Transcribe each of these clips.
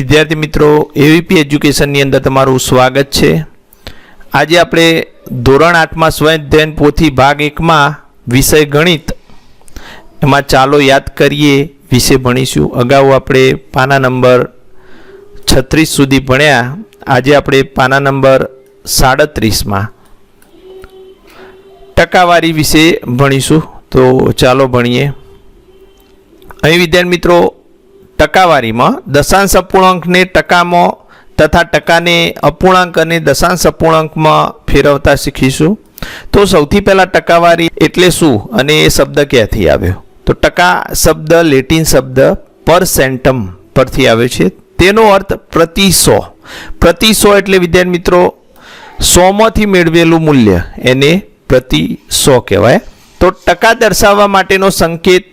વિદ્યાર્થી મિત્રો એવીપી એજ્યુકેશનની અંદર તમારું સ્વાગત છે. આજે આપણે ધોરણ આઠમાં સ્વયંધ્યન પોથી ભાગ એકમાં વિષય ગણિત એમાં ચાલો યાદ કરીએ, વિશે ભણીશું. અગાઉ આપણે પાના નંબર છત્રીસ સુધી ભણ્યા. આજે આપણે પાના નંબર સાડત્રીસમાં ટકાવારી વિશે ભણીશું. તો ચાલો ભણીએ. અહીં વિદ્યાર્થી મિત્રો ટકાવારીમાં, દશાંશ અપૂર્ણાંકને ટકામાં તથા ટકાને અપૂર્ણાંક અને દશાંશ અપૂર્ણાંકમાં ફેરવતા શીખીશું. તો સૌથી પહેલાં ટકાવારી એટલે શું અને એ શબ્દ ક્યાંથી આવ્યો? તો ટકા શબ્દ લેટિન શબ્દ પર સેન્ટમ પરથી આવ્યો છે. તેનો અર્થ પ્રતિ સો. પ્રતિ સો એટલે વિદ્યાર્થી મિત્રો, સોમાંથી મેળવેલું મૂલ્ય એને પ્રતિ સો કહેવાય. તો ટકા દર્શાવવા માટેનો સંકેત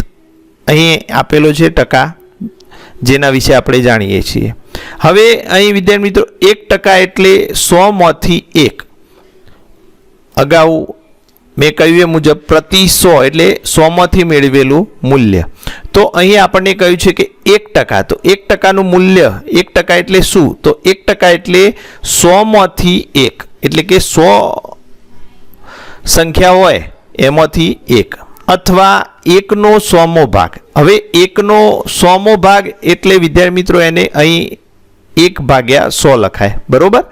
અહીં આપેલો છે ટકા. જેના વિશે આપણે જાણીએ છીએ. હવે અહીં વિદ્યાર્થી મિત્રો, એક ટકા એટલે સોમાંથી એક. અગાઉ મેં કહ્યું એ મુજબ પ્રતિ સો એટલે સોમાંથી મેળવેલું મૂલ્ય. તો અહીં આપણને કહ્યું છે કે એક ટકા. તો એક ટકાનું મૂલ્ય, એક ટકા એટલે શું? તો એક ટકા એટલે સોમાંથી એક. એટલે કે સો સંખ્યા હોય એમાંથી એક. અથવા એકનો સોમો ભાગ. હવે એકનો સોમો ભાગ એટલે વિદ્યાર્થી મિત્રો એને અહીં એક ભાગ્યા સો લખાય. બરોબર?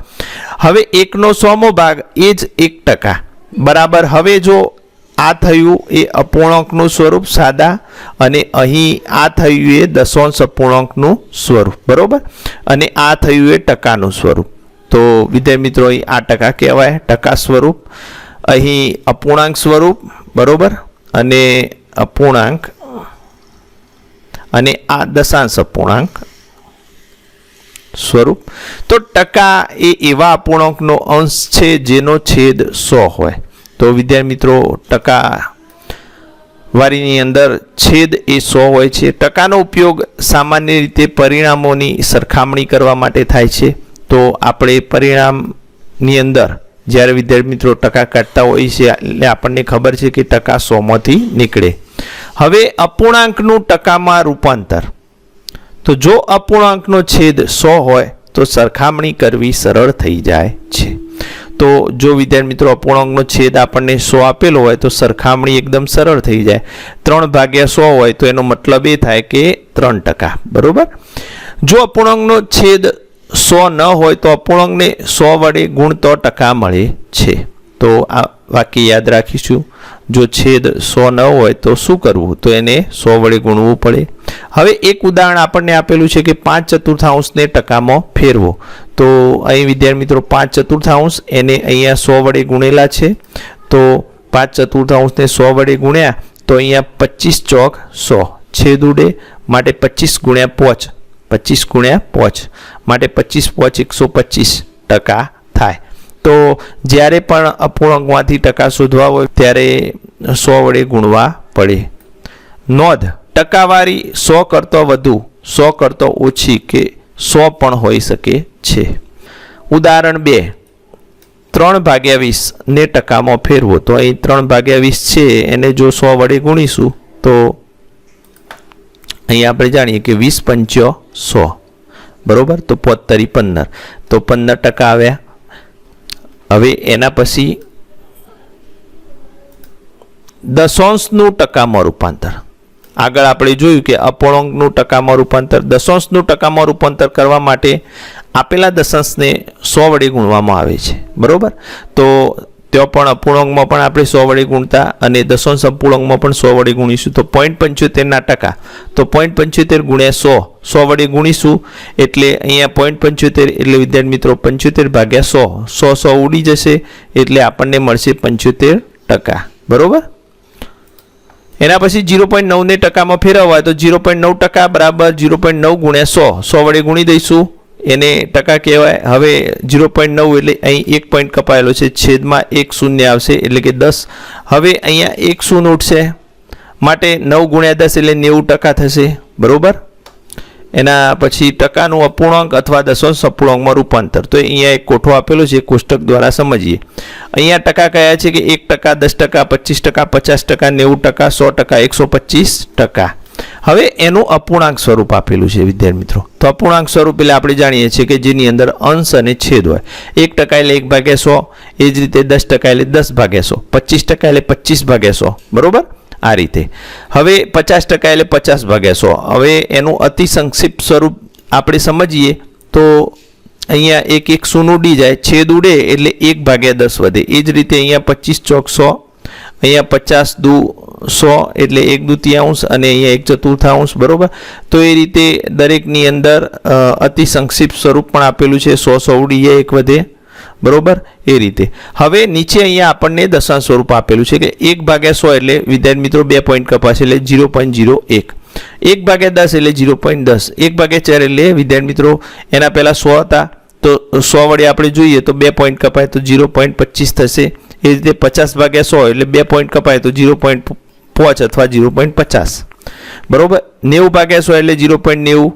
હવે એકનો સોમો ભાગ એ જ એક ટકા. બરાબર? હવે જો આ થયું એ અપૂર્ણાંકનું સ્વરૂપ સાદા અને અહીં આ થયું એ દશાંશ અપૂર્ણાંકનું સ્વરૂપ. બરોબર? અને આ થયું એ ટકાનું સ્વરૂપ. તો વિદ્યાર્થી મિત્રો અહીં આ ટકા કહેવાય. ટકા સ્વરૂપ. અહીં અપૂર્ણાંક સ્વરૂપ. બરોબર? અને અપૂર્ણાંક અને આ દશાંશ અપૂર્ણાંક સ્વરૂપ. તો ટકા એ એવા અપૂર્ણાંકનો અંશ છે જેનો છેદ સો હોય. તો વિદ્યાર્થી મિત્રો, ટકા વારીની અંદર છેદ એ સો હોય છે. ટકાનો ઉપયોગ સામાન્ય રીતે પરિણામોની સરખામણી કરવા માટે થાય છે. તો આપણે પરિણામની અંદર જ્યારે વિદ્યાર્થી મિત્રો ટકા કાઢતા હોય છે, એટલે આપણને ખબર છે કે ટકા સોમાંથી નીકળે. હવે અપૂર્ણાંકનું ટકામાં રૂપાંતર. તો જો અપૂર્ણાંકનો છેદ સો હોય, તો સરખામણી કરવી સરળ થઈ જાય છે. તો જો વિદ્યાર્થી મિત્રો અપૂર્ણાંકનો છેદ આપણને સો આપેલો હોય, તો સરખામણી એકદમ સરળ થઈ જાય. ત્રણ ભાગ્યા સો હોય, તો એનો મતલબ એ થાય કે ત્રણ ટકા. બરાબર? જો અપૂર્ણાંકનો છેદ સો ન હોય તો અપૂર્ણાંકને સો વડે ગુણતો ટકા મળે છે. તો આ વાક્ય યાદ રાખીશું. જો છેદ સો ન હોય તો શું કરવું? તો એને સો વડે ગુણવું પડે. હવે એક ઉદાહરણ આપણને આપેલું છે કે પાંચ ચતુર્થાંશને ટકામાં ફેરવો. તો અહીં વિદ્યાર્થી મિત્રો, પાંચ ચતુર્થાંશ એને અહીંયા સો વડે ગુણેલા છે. તો પાંચ ચતુર્થાંશને સો વડે ગુણ્યા તો અહીંયા પચીસ ચોક સો. છેદ ઉડે, માટે પચીસ ગુણ્યા પોચ. પચીસ ગુણ્યા પોચ. માટે પચીસ પોચ એકસો પચીસ ટકા થાય. તો જ્યારે પણ અપૂર્ણાંકમાંથી ટકા શોધવા હોય, ત્યારે સો વડે ગુણવા પડે. નોંધ, ટકાવારી સો કરતો વધુ, સો કરતો ઓછી કે સો પણ હોઈ શકે છે. ઉદાહરણ બે, ત્રણ ભાગ્યા વીસને ટકામાં ફેરવો. તો અહીં ત્રણ ભાગ્યા વીસ છે, એને જો સો વડે ગુણીશું, તો અહીં આપણે જાણીએ કે વીસ પંચ્યો સો. બરાબર? તો પોતરી પંદર. તો પંદર ટકા આવ્યા. હવે એના પછી દશાંશનું ટકામાં રૂપાંતર. આગળ આપણે જોયું કે અપૂર્ણાંકનું ટકામાં રૂપાંતર. દશાંશનું ટકામાં રૂપાંતર કરવા માટે આપેલા દશાંશને સો વડે ગુણવામાં આવે છે. બરાબર? તો ત્યાં પણ અપૂર્ણાંકમાં પણ આપણે સો વડે ગુણતા અને દશાંશ અપૂર્ણાંકમાં પણ સો વડે ગુણીશું. તો પોઈન્ટ પંચોતેરના ટકા. તો પોઈન્ટ પંચોતેર ગુણ્યા સો. સો વડે ગુણીશું એટલે અહીંયા પોઈન્ટ પંચોતેર એટલે વિદ્યાર્થી મિત્રો પંચોતેર ભાગ્યા સો. સો સો ઉડી જશે એટલે આપણને મળશે પંચોતેર ટકા. બરાબર? એના પછી જીરો પોઈન્ટ નવને ટકામાં ફેરવવા તો જીરો પોઈન્ટ નવ ટકા બરાબર જીરો પોઈન્ટ નવ ગુણ્યા સો. સો વડે ગુણી દઈશું. એને ટકા કહેવાય. હવે ઝીરો પોઈન્ટ નવ એટલે અહીં એક પોઈન્ટ કપાયેલો છે. છેદમાં એક શૂન્ય આવશે એટલે કે દસ. હવે અહીંયા એક શૂન્ય ઉઠશે. માટે નવ ગુણ્યા દસ એટલે નેવું ટકા થશે. બરાબર? એના પછી ટકાનું અપૂર્ણાંક અથવા દશાંશ અપૂર્ણાંકમાં રૂપાંતર. તો અહીંયા એક કોઠો આપેલો છે કોષ્ટક દ્વારા સમજીએ. અહીંયા ટકા કયા છે કે એક ટકા, દસ ટકા, પચીસ ટકા, પચાસ ટકા, નેવું ટકા, સો ટકા, એકસો પચીસ ટકા. હવે એનું અપૂર્ણાંક સ્વરૂપ આપેલું છે, વિદ્યાર્થી મિત્રો. તો અપૂર્ણાંક સ્વરૂપ એટલે આપણે જાણીએ છીએ કે જેની અંદર અંશ અને છેદ હોય. એક ટકા એટલે એક ભાગે સો, એ જ રીતે દસ ટકા એટલે દસ ભાગે સો. પચીસ ટકા એટલે પચીસ ભાગે સો. બરોબર? આ રીતે. હવે પચાસ ટકા એટલે પચાસ ભાગે સો. હવે એનું અતિ સંક્ષિપ્ત સ્વરૂપ આપણે સમજીએ તો અહીંયા એક એક શૂન ઉડી જાય. છેદ ઉડે એટલે એક ભાગ્યા દસ વધે. એ જ રીતે અહીંયા પચીસ ચોક સો અહીંયા પચાસ દુ સો એટલે એક દુતિયાંશ અને અહીંયા એક ચતુર્થાંશ બરાબર? તો એ રીતે દરેકની અંદર અતિ સંક્ષિપ્ત સ્વરૂપ પણ આપેલું છે. સો સો ઉડી એક વધે, બરોબર? એ રીતે. હવે નીચે અહીંયા આપણને દશાંશ સ્વરૂપ આપેલું છે કે એક ભાગ્યા સો એટલે વિદ્યાર્થી મિત્રો બે પોઈન્ટ કપાશે એટલે ઝીરો પોઈન્ટ ઝીરો એક. એક ભાગ્યા દસ એટલે ઝીરો પોઈન્ટ દસ. એક ભાગ્યા ચાર એટલે વિદ્યાર્થી મિત્રો એના પહેલાં સો હતા. તો સો વડે આપણે જોઈએ તો બે પોઈન્ટ કપાય તો ઝીરો પોઈન્ટ પચીસ થશે. એ રીતે પચાસ ભાગ્યા સો એટલે બે પોઈન્ટ કપાય તો ઝીરો પોઈન્ટ પાંચ અથવા જીરો પોઈન્ટ પચાસ. બરાબર? નેવું ભાગ્યા સો એટલે જીરો પોઈન્ટ નેવું.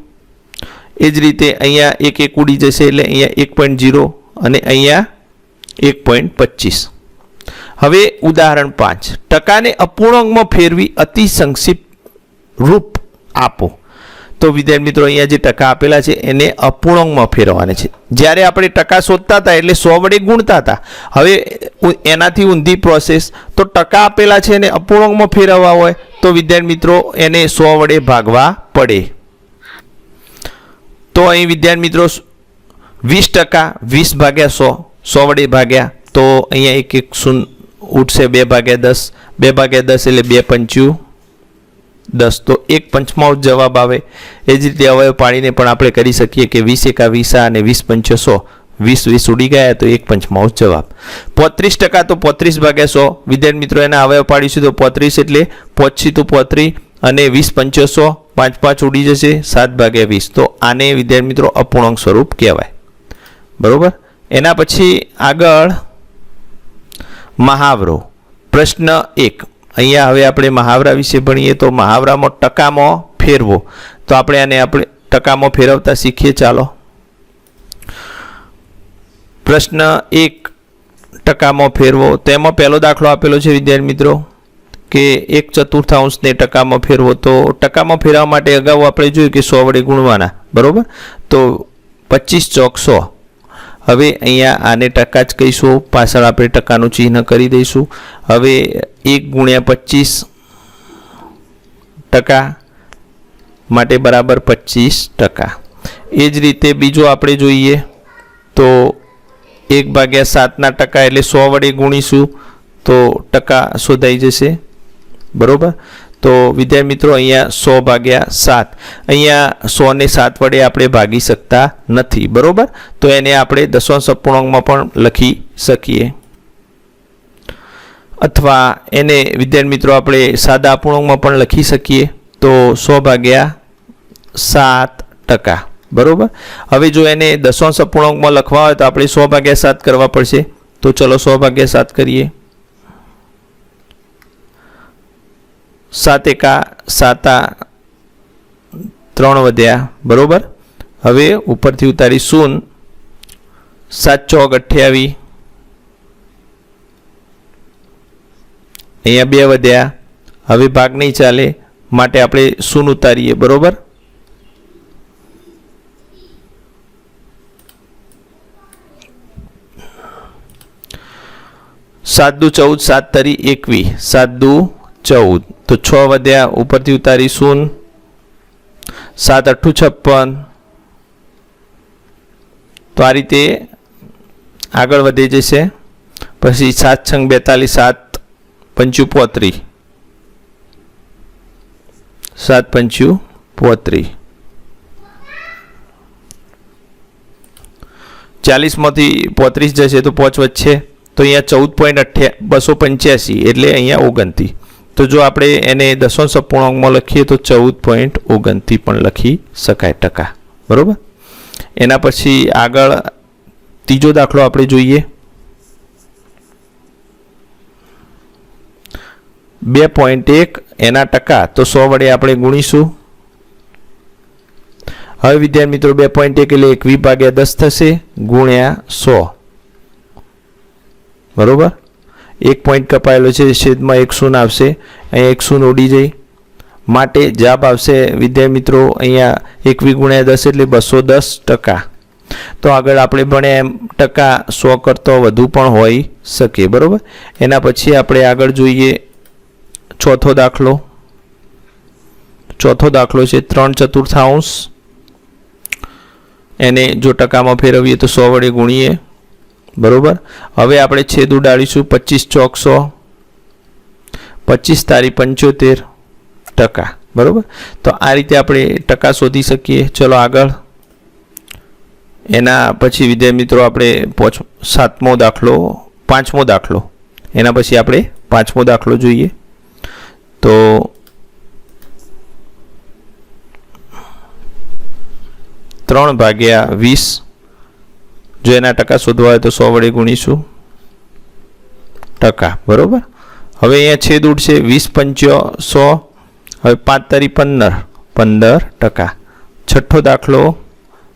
એ જ રીતે અહીંયા એક એક ઉડી જશે એટલે અહીંયા એક પોઈન્ટ ઝીરો અને અહીંયા એક પોઈન્ટ પચીસ. હવે ઉદાહરણ પાંચ. ટકાને અપૂર્ણાંકમાં ફેરવી અતિ સંક્ષિપ્ત રૂપ આપો. તો વિદ્યાર્થી મિત્રો અહીંયા જે ટકા આપેલા છે, એને અપૂર્ણાંકમાં ફેરવવાના છે. જ્યારે આપણે ટકા શોધતા હતા એટલે સો વડે ગુણતા હતા, હવે એનાથી ઊંધી પ્રોસેસ તો ટકા આપેલા છે એને અપૂર્ણાંકમાં ફેરવવા હોય, તો વિદ્યાર્થી મિત્રો એને સો વડે ભાગવા પડે. તો અહીં વિદ્યાર્થી મિત્રો વીસ ટકા, વીસ ભાગ્યા સો સો વડે ભાગ્યા, તો અહીંયા એક એક શૂન ઉઠશે, બે ભાગ્યા દસ, બે ભાગ્યા દસ એટલે બે પંચ્યું દસ તો એક પંચમાઉથ જવાબ આવે. એ જ રીતે અવયવ પાડીને પણ આપણે કરી શકીએ કે વીસ એકા વીસા અને વીસ પંચો સો. વીસ વીસ ઉડી ગયા તો એક પંચમાઉથ જવાબ. પોત્રીસ ટકા તો પોત્રીસ ભાગ્યા સો. વિદ્યાર્થી મિત્રો, એના અવયવ પાડીશું તો પોત્રીસ એટલે પોચી તો પોત્રી અને વીસ પંચો સો. પાંચ પાંચ ઉડી જશે, સાત ભાગ્યા વીસ. તો આને વિદ્યાર્થી મિત્રો અપૂર્ણાંક સ્વરૂપ કહેવાય. બરાબર? એના પછી આગળ મહાવરો. પ્રશ્ન એક. અહીંયા હવે આપણે મહાવરા વિશે ભણીએ તો મહાવરામાં ટકામાં ફેરવો. તો આપણે આને આપણે ટકામાં ફેરવતા શીખીએ. ચાલો. પ્રશ્ન એક, ટકામાં ફેરવો. તેમાં પહેલો દાખલો આપેલો છે વિદ્યાર્થી મિત્રો, કે એક ચતુર્થાંશને ટકામાં ફેરવો. તો ટકામાં ફેરવવા માટે અગાઉ આપણે જોયું કે સો વડે ગુણવાના. બરાબર? તો પચીસ ચોક સો. હવે અહીંયા આને ટકા જ કહીશું, પાછળ આપણે ટકાનું ચિહ્ન કરી દઈશું. હવે એક ગુણ્યા પચીસ ટકા માટે બરાબર પચીસ ટકા. એ જ રીતે બીજો આપણે જોઈએ તો એક ભાગ્યા સાતના ટકા એટલે સો વડે ગુણીશું તો ટકા શોધાઈ જશે. બરોબર? તો વિદ્યાર્થી મિત્રો, અહીંયા સો ભાગ્યા સાત. અહીંયા સોને સાત વડે આપણે ભાગી શકતા નથી, બરાબર? તો એને આપણે દસવાંશ અપૂર્ણાંકમાં પણ લખી શકીએ. અથવા એને વિદ્યાર્થી મિત્રો, આપણે સાદા અપૂર્ણાંકમાં પણ લખી શકીએ. તો સો ભાગ્યા સાત ટકા, બરાબર? હવે જો એને દસવાંશ અપૂર્ણાંકમાં લખવા હોય તો આપણે સો ભાગ્યા સાત કરવા પડશે. તો ચલો સો ભાગ્યા સાત કરીએ. સાત એકા, સાતા ત્રણ વધ્યા, બરોબર? હવે ઉપરથી ઉતારી શૂન, સાત ચોક અઠ્યાવી, અહીંયા બે વધ્યા, હવે ભાગ નહીં ચાલે, માટે આપણે શૂન ઉતારીએ, બરોબર? સાત દુ ચૌદ, સાત તરી એકવીસ સાત દુ ચૌદ. તો છ વધ્યા, ઉપરથી ઉતારી શૂન સાત અઠ્ઠું છપ્પન. તો આ રીતે આગળ વધી જશે. પછી સાત, છંગ, બેતાલીસ, સાત, પંચું, પોત્રી. સાત, પંચું, પોત્રી. ચાલીસમાંથી પોત્રીસ જશે તો પોચ વચ્ચે તો અહીંયા ચૌદ પોઈન્ટ અઠ્યા, બસો પંચ્યાસી, એટલે અહીંયા ઓગણતી તો જો આપણે એને દશાંશ અપૂર્ણાંકમાં લખીએ તો ચૌદ પોઈન્ટ ઓગણથી પણ લખી શકાય ટકા. બરાબર? એના પછી આગળ ત્રીજો દાખલો આપણે જોઈએ. બે પોઈન્ટ એક એના ટકા, તો સો વડે આપણે ગુણીશું. હવે વિદ્યાર્થી મિત્રો, બે પોઈન્ટ એક એટલે એકવીસ ભાગ્યા દસ થશે, ગુણ્યા સો. બરોબર? એક પોઈન્ટ કપાયેલો છે, છેદમાં એક શૂન આવશે. અહીંયા એક શૂન ઉડી જઈ. માટે જવાબ આવશે, વિદ્યાર્થી મિત્રો, અહીંયા એકવી ગુણ્યા દસ એટલે બસો દસ ટકા. તો આગળ આપણે ભણ્યા એમ ટકા સો કરતો વધુ પણ હોઈ શકે, બરાબર? એના પછી આપણે આગળ જોઈએ ચોથો દાખલો. ચોથો દાખલો છે, ત્રણ ચતુર્થાંશ. એને જો ટકામાં ફેરવીએ તો સો વડે ગુણીએ. બરોબર? હવે આપણે છેદ ઉડાડીશું પચીસ ચોકસો, પચીસ તારી પંચોતેર ટકા. બરાબર? તો આ રીતે આપણે ટકા શોધી શકીએ. ચલો આગળ. એના પછી વિદ્યાર્થી મિત્રો આપણે પોચ, સાતમો દાખલો, પાંચમો દાખલો. એના પછી આપણે પાંચમો દાખલો જોઈએ. તો ત્રણ ભાગ્યા વીસ જો એના ટકા શોધવા હોય તો સો વડે ગુણીશું. ટકા, બરાબર? હવે અહીંયા છેદ ઉડશે વીસ પંચ્યો સો, હવે પાંચ તારી પંદર પંદર ટકા. છઠ્ઠો દાખલો,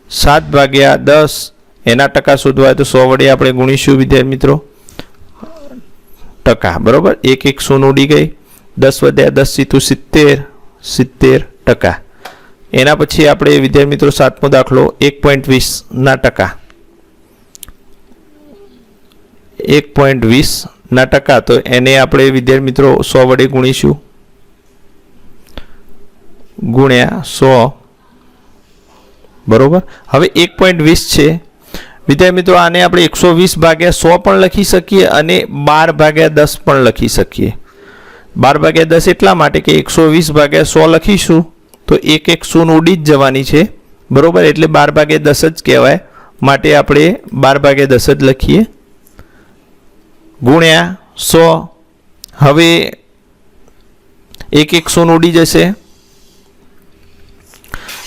સાત ભાગ્યા દસ, એના ટકા શોધવા હોય તો સો વડે આપણે ગુણીશું, વિદ્યાર્થી મિત્રો. ટકા, બરાબર? એક એક સોનું ઉડી ગઈ. દસ વધ્યા દસ સીતું સિત્તેર સિત્તેર ટકા. એના પછી આપણે વિદ્યાર્થી મિત્રો સાતમો દાખલો, એક પોઈન્ટ વીસના ટકા. એક પોઈન્ટ વીસના ટકા. તો એને આપણે, વિદ્યાર્થી મિત્રો, સો વડે ગુણીશું. ગુણ્યા સો. બરોબર? હવે એક પોઈન્ટ વીસ છે. વિદ્યાર્થી મિત્રો, આને આપણે એકસો વીસ ભાગ્યા સો પણ લખી શકીએ અને બાર ભાગ્યા દસ પણ લખી શકીએ. બાર ભાગ્યા દસ એટલા માટે કે એકસો વીસ ભાગ્યા સો લખીશું. તો એક એક શૂન ઉડી જ જવાની છે. બરોબર? એટલે બાર ભાગ્યા દસ જ કહેવાય. માટે આપણે બાર ભાગ્યા દસ જ લખીએ. ગુણ્યા સો. હવે એક એકસો ઉડી જશે.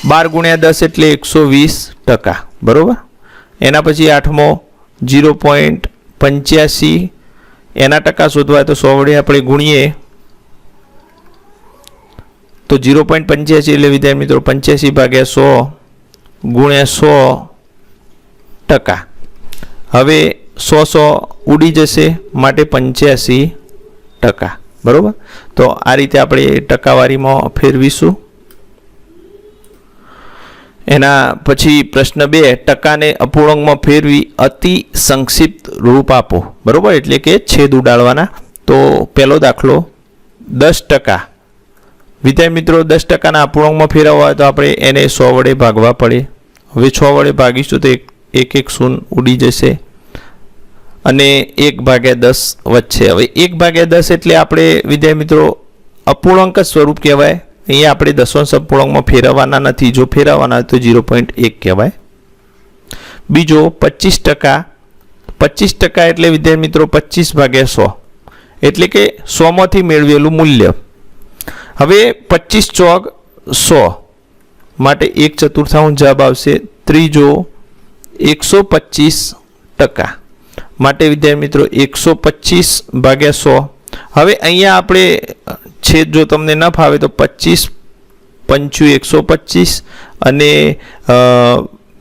બાર ગુણ્યા દસ એટલે એકસો વીસ ટકા. બરાબર? એના પછી આઠમો જીરો પોઈન્ટ પંચ્યાસી. એના ટકા શોધવા તો સો વડે આપણે ગુણીએ. તો જીરો પોઈન્ટ પંચ્યાસી એટલે વિદ્યાર્થી મિત્રો પંચ્યાસી ભાગ્યા સો ગુણ્યા સો ટકા. હવે સો સો ઉડી જશે માટે પંચ્યાસી ટકા. બરાબર? તો આ રીતે આપણે ટકાવારીમાં ફેરવીશું. એના પછી પ્રશ્ન બે, ટકાને અપૂર્ણાંકમાં ફેરવી અતિ સંક્ષિપ્ત રૂપ આપો. બરાબર? એટલે કે છેદ ઉડાડવાના. તો પહેલો દાખલો, દસ ટકા. વિદ્યાર્થી મિત્રો, દસ ટકાના અપૂર્ણાંકમાં ફેરવવા તો આપણે એને સો વડે ભાગવા પડે. હવે છ વડે ભાગીશું તો એક એક એક શૂન ઉડી જશે. અને એક ભાગ્યા દસ વચ્ચે. હવે એક ભાગ્યા દસ એટલે આપણે, વિદ્યાર્થી મિત્રો, અપૂર્ણાંક સ્વરૂપ કહેવાય. અહીંયા આપણે દશાંશ અપૂર્ણાંકમાં ફેરવવાના નથી. જો ફેરવવાના તો ઝીરો પોઈન્ટ એક કહેવાય. બીજો, પચીસ ટકા. પચીસ ટકા એટલે, વિદ્યાર્થી મિત્રો, પચીસ ભાગ્યા સો. એટલે કે સોમાંથી મેળવેલું મૂલ્ય. હવે પચીસ ચોક સો. માટે એક ચતુર્થાંશ જવાબ આવશે ત્રીજો એકસો પચીસ ટકા. માટે વિદ્યાર્થી મિત્રો, એકસો પચીસ ભાગ્યા સો. હવે અહીંયા આપણે છેદ જો તમને ન ફાવે તો પચીસ પંચુ એકસો પચીસ અને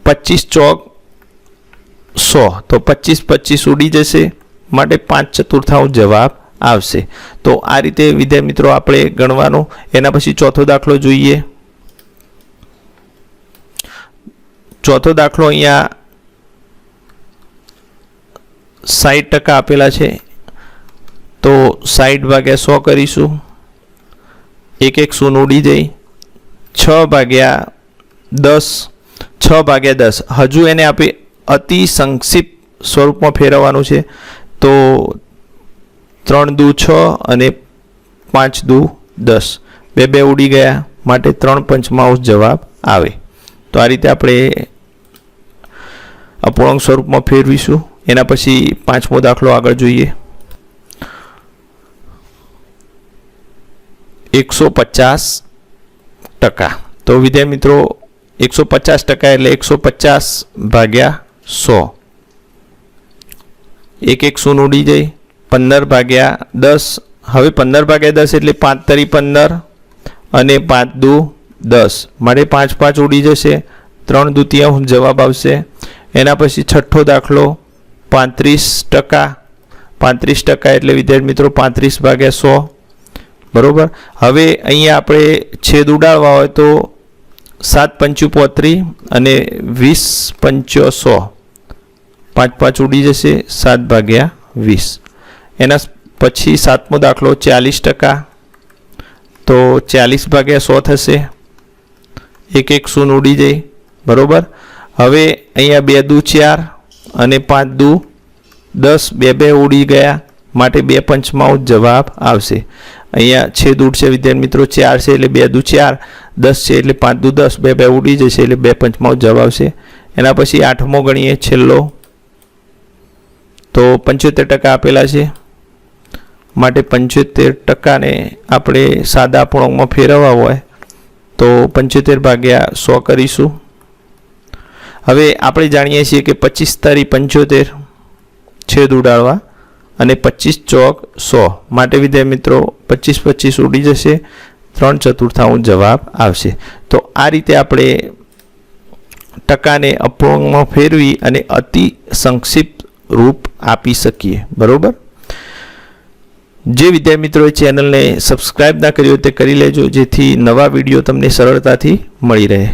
પચીસ ચોક સો. તો પચીસ પચીસ ઉડી જશે, માટે પાંચ ચતુર્થાંશ જવાબ આવશે. તો આ રીતે વિદ્યાર્થી મિત્રો આપણે ગણવાનો. એના પછી ચોથો દાખલો જોઈએ. ચોથો દાખલો અહીંયા સાઠ ટકા આપેલા છે. તો સાઠ ભાગ્યા સો કરીશું. એક એક સોનું ઉડી જાય છ ભાગ્યા દસ. છ ભાગ્યા દસ. હજુ એને આપણે અતિ સંક્ષિપ્ત સ્વરૂપમાં ફેરવવાનું છે. તો ત્રણ દુ છ અને પાંચ દુ દસ. બે બે ઉડી ગયા. માટે ત્રણ પંચમાંશ જવાબ આવે. તો આ રીતે આપણે અપૂર્ણાંક સ્વરૂપમાં ફેરવીશું. એના પછી પાંચમો દાખલો આગળ જોઈએ. એકસો પચાસ ટકા. તો વિદ્યાર્થી મિત્રો, એકસો પચાસ ટકા એટલે એકસો પચાસ ભાગ્યા સો. એક એક શૂન ઉડી જાય? પંદર ભાગ્યા દસ. હવે પંદર ભાગ્યા દસ એટલે પાંચ તરી પંદર અને પાંચ દુ દસ. મારે પાંચ પાંચ ઉડી જશે. ત્રણ દ્વિતીયાંશ જવાબ આવશે. એના પછી છઠ્ઠો દાખલો પાંત્રીસ ટકા. પાંત્રીસ ટકા એટલે વિદ્યાર્થી મિત્રો પાંત્રીસ ભાગ્યા સો. બરાબર? હવે અહીંયા આપણે છેદ ઉડાડવા હોય તો સાત પંચું પોત્રી અને વીસ પંચો સો. પાંચ પાંચ ઉડી જશે, સાત ભાગ્યા વીસ. એના પછી સાતમો દાખલો ચાલીસ ટકા. તો ચાલીસ ભાગ્યા સો થશે. એક એક શૂન ઉડી જાય. બરોબર? હવે અહીંયા બે દુ ચાર અને પાંચ દુ દસ બે બે ઉડી ગયા. માટે બે પંચમાં જવાબ આવશે. અહીંયા છેદ ઉડશે વિદ્યાર્થી મિત્રો, ચાર છે એટલે બે દુ ચાર, દસ છે એટલે પાંચ દુ દસ, બે બે ઉડી જશે એટલે બે પંચમાં જવાબ આવશે. એના પછી આઠમો ગણીએ છેલ્લો. તો પંચોતેર ટકા આપેલા છે. માટે પંચોતેર ટકાને આપણે સાદા અપૂર્ણાંકમાં ફેરવવા હોય તો પંચોતેર ભાગ્યા સો કરીશું. હવે આપણે જાણીએ છીએ કે પચીસ તારી પંચોતેર છેદ ઉડાડવા અને પચીસ ચોક સો. માટે વિદ્યાર્થી મિત્રો, પચીસ પચીસ ઉડી જશે, ત્રણ ચતુર્થાંશ જવાબ આવશે. તો આ રીતે આપણે ટકાને અપૂર્ણાંકમાં ફેરવી અને અતિ સંક્ષિપ્ત રૂપ આપી શકીએ. બરાબર? જે વિદ્યાર્થી મિત્રોએ ચેનલને સબસ્ક્રાઇબ ના કરી તે કરી લેજો, જેથી નવા વીડિયો તમને સરળતાથી મળી રહે.